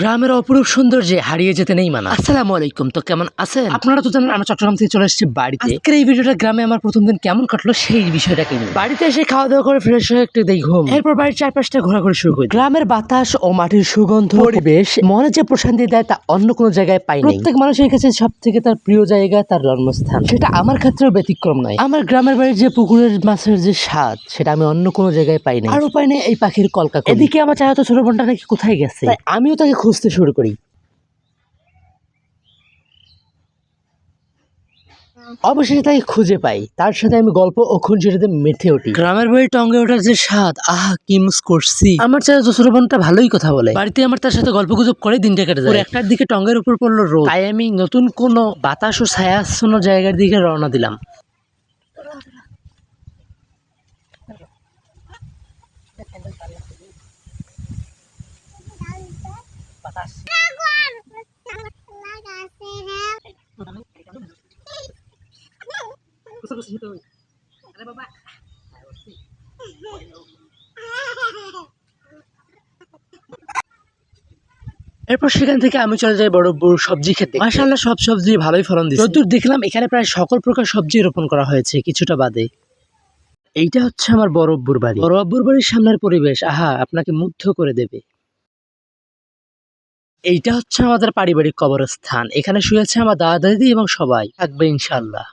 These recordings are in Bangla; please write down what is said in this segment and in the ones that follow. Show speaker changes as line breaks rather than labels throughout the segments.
গ্রামের অপরূপ সৌন্দর্যে হারিয়ে যেতে নেই মানা। আসসালামু আলাইকুম তো কেমন আছেন? আপনারা তো জানেন আমি চট্টগ্রাম থেকে চলে এসেছি বাড়িতে। আজকের এই ভিডিওটা গ্রামে আমার প্রথম দিন কেমন কাটলো সেই বিষয়টাকে নিয়ে? বাড়িতে এসে খাওয়া দাওয়া করে ফ্রেশ হয়ে একটু দেই ঘুম। এরপর বাড়ির চারপাশটা ঘোরাঘুরি শুরু করি গ্রামের বাতাস ও মাটির সুগন্ধ পরিবেশ মনে যে প্রশান্তি দেয় তা অন্য কোনো জায়গায় পাই না প্রত্যেক মানুষের কাছে সব থেকে তার প্রিয় জায়গা তার জন্মস্থান। সেটা আমার ক্ষেত্রেও ব্যতিক্রম নয়। আমার গ্রামের বাড়ির যে পুকুরের মাছের যে স্বাদ সেটা আমি অন্য কোনো জায়গায় পাই না আর উপায় নেই এই পাখির কলকা এদিকে আমার চাচাতো ছোট বোনটা নাকি কোথায় গেছে? আমিও তাকে খুঁজতে শুরু করি। অবশেষে তাকে খুঁজে পাই। তার সাথে আমি গল্প ও খুঁজে মেথে উঠি। গ্রামের বাড়ি টঙ্গে ওঠার যে স্বাদ আহা কি মিস করছি। আমার চাচা শ্বশুর বোনটা ভালোই কথা বলে। বাড়িতে আমার তার সাথে গল্প গুজব করে দিনটা কেটে যায়। একটার দিকে টঙ্গের উপর পড়ল রোদ। তাই আমি নতুন কোনো বাতাস ও ছায়াচ্ছন্ন জায়গার দিকে রওনা দিলাম। এরপর সেখান থেকে আমি চলে যাই বড় বড় সবজি খেতে। মাসাল্লাহ সব সবজি ভালোই ফলন দিচ্ছে। যতদূর দেখলাম এখানে প্রায় সকল প্রকার সবজি রোপণ করা হয়েছে কিছুটা বাদে। এইটা হচ্ছে আমার বড় আব্বুর বাড়ি। বড় আব্বুর বাড়ির সামনের পরিবেশ আহা আপনাকে মুগ্ধ করে দেবে। এইটা হচ্ছে আমাদের পারিবারিক কবরস্থান। এখানে শুয়েছে আমার দাদা, দাদি এবং সবাই। থাকবে ইনশাল্লাহ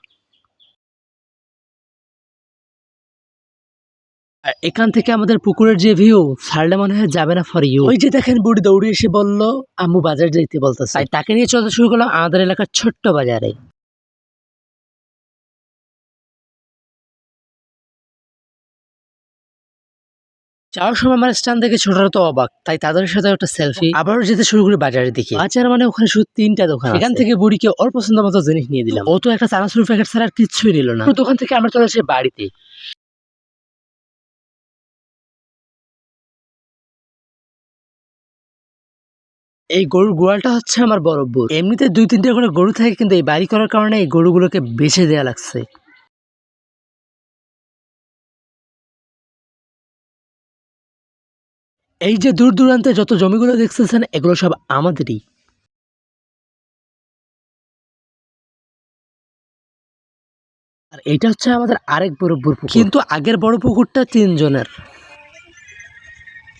আর এখান থেকে আমাদের পুকুরের যে ভিউ ছাড়লে মনে হয় যাবে না ফর ইউ ওই যে দেখেন বুড়ি দৌড়ে এসে বলল, আম্মু বাজার যেতে বলতেছে। তাকে নিয়ে চলতে শুরু করলাম আমাদের এলাকার ছোট্ট বাজারে। যাওয়ার সময় আমার স্টান দেখে ছোটরা তো অবাক তাই তাদের সাথে একটা সেলফি আবারও যেতে শুরু করি বাজারের দিকে। বাজার মানে ওখানে শুধু তিনটা দোকান এখান থেকে বুড়িকে ওর পছন্দ মতো জিনিস নিয়ে দিলাম। ও তো একটা চানাচুর প্যাকেট ছাড়া আর কিচ্ছুই নিল না। দোকান থেকে আমরা চলে আসি বাড়িতে। এই গরুর গোয়ালটা হচ্ছে আমার বড় এমনিতে দুই তিনটে করে গরু থাকে কিন্তু এই বাড়ি করার কারণে এই গরুগুলোকে বেছে দেওয়া লাগছে। এই যে দূর দূরান্তে যত জমিগুলো দেখতেছেন, এগুলো সব আমাদেরই। আর এটা হচ্ছে আমাদের আরেক বড় পুকুর। কিন্তু আগের বড় পুকুরটা তিনজনের।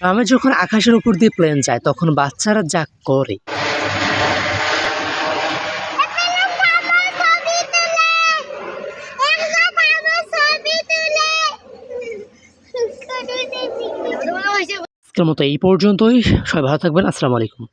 আমি যখন আকাশের উপর দিয়ে প্লেন যায়, তখন বাচ্চারা যা করে। আজকের মতো এই পর্যন্তই। সবাই ভালো থাকবেন। আসসালামু আলাইকুম।